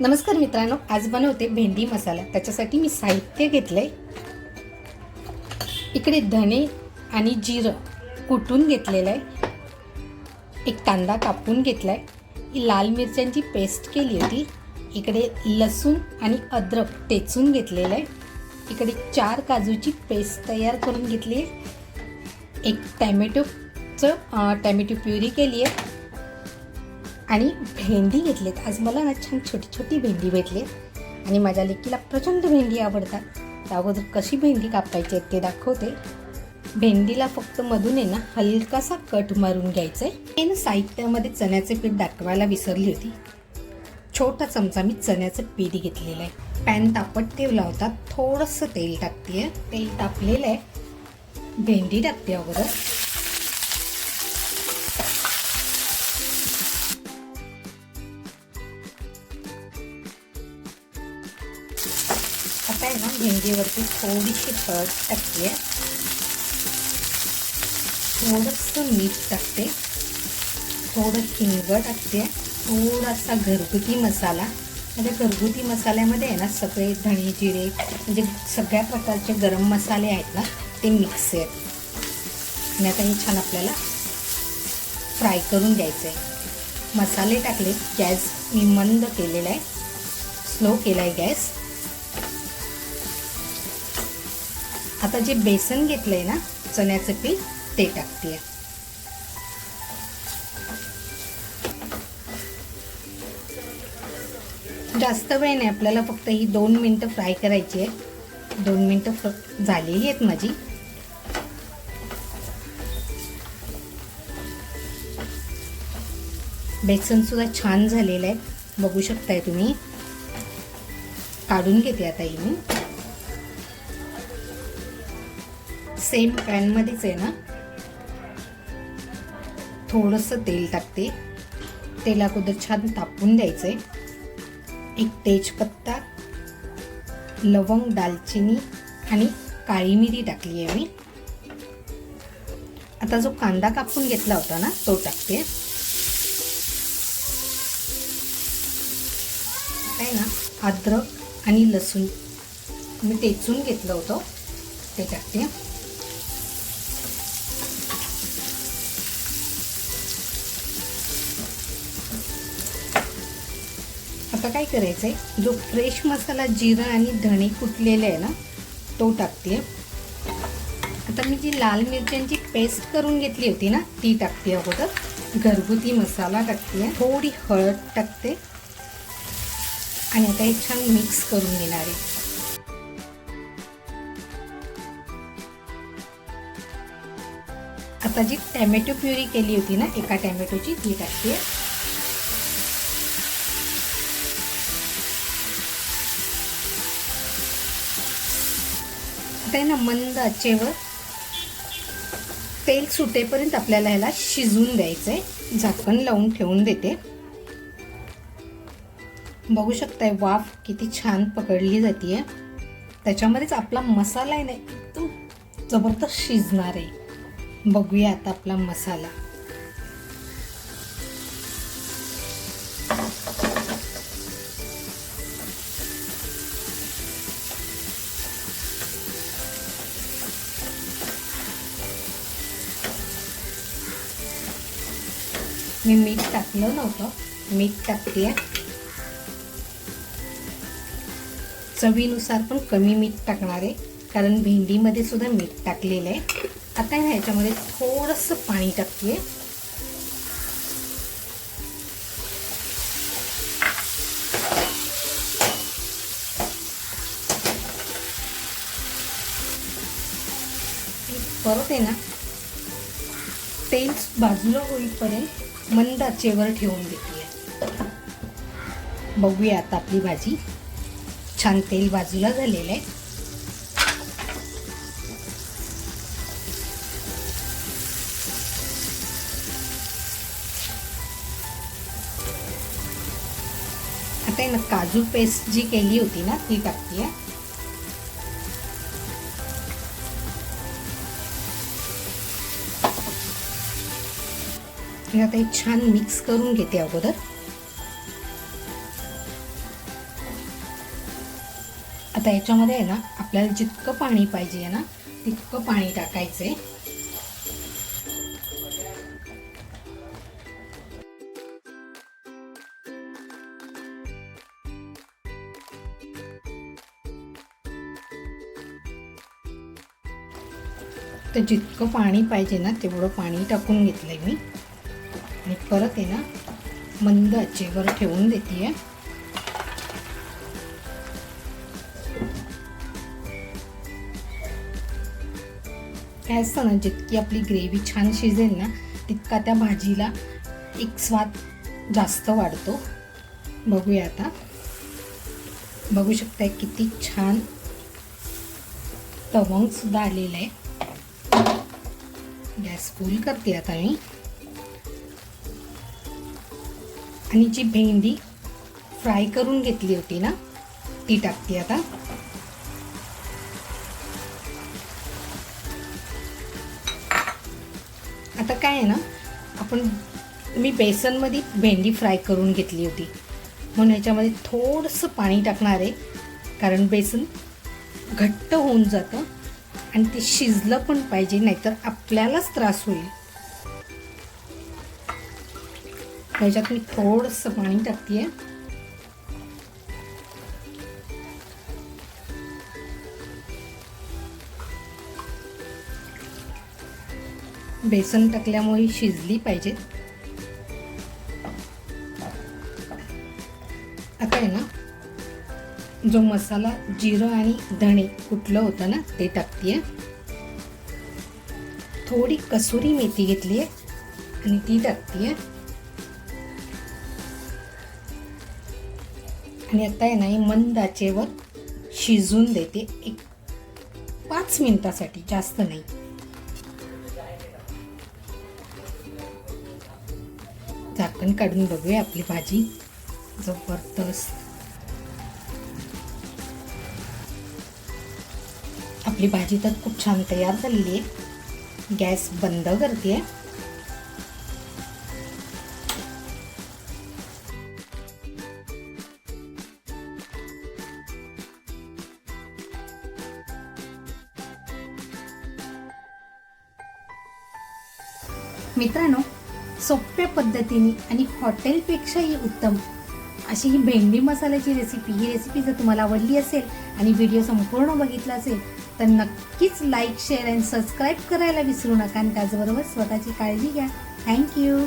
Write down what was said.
नमस्कार मित्रांनो आज बनवते भेंडी मसाला. त्याच्यासाठी मी साहित्य घेतलंय. इकडे धणे आणि जिरं कुटून घेतलेलं आहे. एक कांदा कापून घेतलाय. ही लाल मिरच्यांची पेस्ट केली होती. इकडे लसूण आणि अद्रक टेचून घेतलेलं आहे. इकडे चार काजूची पेस्ट तयार करून घेतली आहे. एक टॅमॅटोचं अं, टॅमॅटो प्युरी केली आहे. आणि भेंडी घेतलेत. आज मला ना छान छोटी छोटी भेंडी भेटली आणि माझ्या लेकीला प्रचंड भेंडी आवडतात. त्या अगोदर कशी भेंडी कापायची आहे ते दाखवते. भेंडीला फक्त मधून आहे ना हलकासा कट मारून घ्यायचं आहे हे ना साहित्यामध्ये चण्याचे पीठ दाखवायला विसरली होती. छोटा चमचा मी चण्याचं पीठ घेतलेलं आहे. पॅन तापट ठेवला होता. थोडंसं तेल टाकते तेल तापलेलं आहे. भेंडी टाकते अगोदर. आता आहे ना भेंडीवरती थोडीशी हळद टाकते. थोडंसं मीठ टाकते. थोडं हिंग टाकते. थोडासा घरगुती मसाला. म्हणजे घरगुती मसाल्यामध्ये आहे ना सगळे धणे जिरे म्हणजे सगळ्या प्रकारचे गरम मसाले आहेत ना ते मिक्स आहेत आणि आता हे छान आपल्याला फ्राय करून घ्यायचं आहे मसाले टाकले गॅस मी मंद केलेला आहे. स्लो केला आहे गॅस. आता जे बेसन घेतलंय ना चण्याचं पीठ ते टाकते जास्त वेळ नाही आपल्याला फक्त ही दोन मिनटं फ्राय करायची आहे दोन मिनटं फ्र झालेली आहेत माझी. बेसनसुद्धा छान झालेलं आहे. बघू शकताय तुम्ही. काढून घेते आता ही मी. सेम पॅनमध्येच आहे ना? थोडंसं तेल टाकते. तेल अगोदर छान तापून द्यायचं आहे एक तेजपत्ता लवंग दालचिनी आणि काळी मिरी टाकली आहे मी. आता जो कांदा कापून घेतला होता ना तो टाकते. काय ना अद्रक आणि लसूण मी टेचून घेतलं होतं. ते टाकते. आता काय करायचं आहे जो फ्रेश मसाला जिरं आणि धणे कुटलेले आहे ना तो टाकते आता मी जी लाल मिरच्यांची पेस्ट करून घेतली होती ना ती टाकते अगोदर. घरगुती मसाला टाकते थोडी हळद टाकते. आणि आता हे छान मिक्स करून घेणार आहे. आता जी टॅमॅटो प्युरी केली होती ना एका टॅमॅटोची ती टाकते आहे ना मंद आचेवर. तेल सुटेपर्यंत आपल्याला ह्याला शिजवून द्यायचं आहे झाकण लावून ठेवून देते. बघू शकताय वाफ किती छान पकडली जाते त्याच्यामध्येच आपला मसाला आहे ना एकदम जबरदस्त शिजणार आहे. बघूया आता आपला मसाला. मी मीठ टाकलं नव्हतं. मीठ टाकते. चवीनुसार पण कमी मीठ टाकणार आहे. कारण भेंडीमध्ये सुद्धा मीठ टाकलेलं आहे. आता ह्याच्यामध्ये थोडंसं पाणी टाकते. परत आहे ना तेल बाजूला होईपर्यंत मंद आचेवर ठेवून घेतली बघूया आता आपली भाजी. छान तेल बाजूला झालेलं आहे. आता आहे ना काजू पेस्ट जी केली होती ना ती टाकते हे आता हे छान मिक्स करून घेते अगोदर. आता याच्यामध्ये आहे ना आपल्याला जितकं पाणी पाहिजे आहे ना तितकं पाणी टाकायचं आहे तर जितकं पाणी पाहिजे ना तेवढं पाणी टाकून घेतलंय मी. परत आहे ना मंद आचेवर ठेवून देते काय असतं ना जितकी आपली ग्रेव्ही छान शिजेल ना तितका त्या भाजीला एक स्वाद जास्त वाढतो. बघूया आता. बघू शकताय किती छान तवंग सुद्धा आलेलं आहे. गॅस फुल करते आता मी. आणि जी भेंडी फ्राय करून घेतली होती ना? ती टाकते आता. आता काय आहे ना आपण मी बेसनमध्ये भेंडी फ्राय करून घेतली होती. म्हणून याच्यामध्ये थोडंसं पाणी टाकणार आहे कारण बेसन घट्ट होऊन जातं आणि ते शिजलं पण पाहिजे नाहीतर आपल्यालाच त्रास होईल. त्याच्यात मी थोडंसं पाणी टाकते बेसन टाकल्यामुळे शिजली पाहिजे. आता आहे ना जो मसाला जिरं आणि धणे कुठलं होतं ना ते टाकते थोडी कसुरी मेथी घेतली आहे आणि ती टाकते आता आहे नाही मंद आचेवर शिजून देते. एक पाच मिनिटासाठी जास्त नाही. झाकण काढून बघूया आपली भाजी. जबरदस्त. आपली भाजी तर खूप छान तयार झालेली आहे. गॅस बंद करते. मित्रांनो सोप्या पद्धतीने आणि हॉटेलपेक्षाही उत्तम अशी ही भेंडी मसाल्याची रेसिपी ही रेसिपी जर तुम्हाला आवडली असेल आणि व्हिडिओ संपूर्ण बघितला असेल तर नक्कीच लाईक शेअर अँड सबस्क्राईब करायला विसरू नका आणि त्याचबरोबर स्वतःची काळजी घ्या. थँक्यू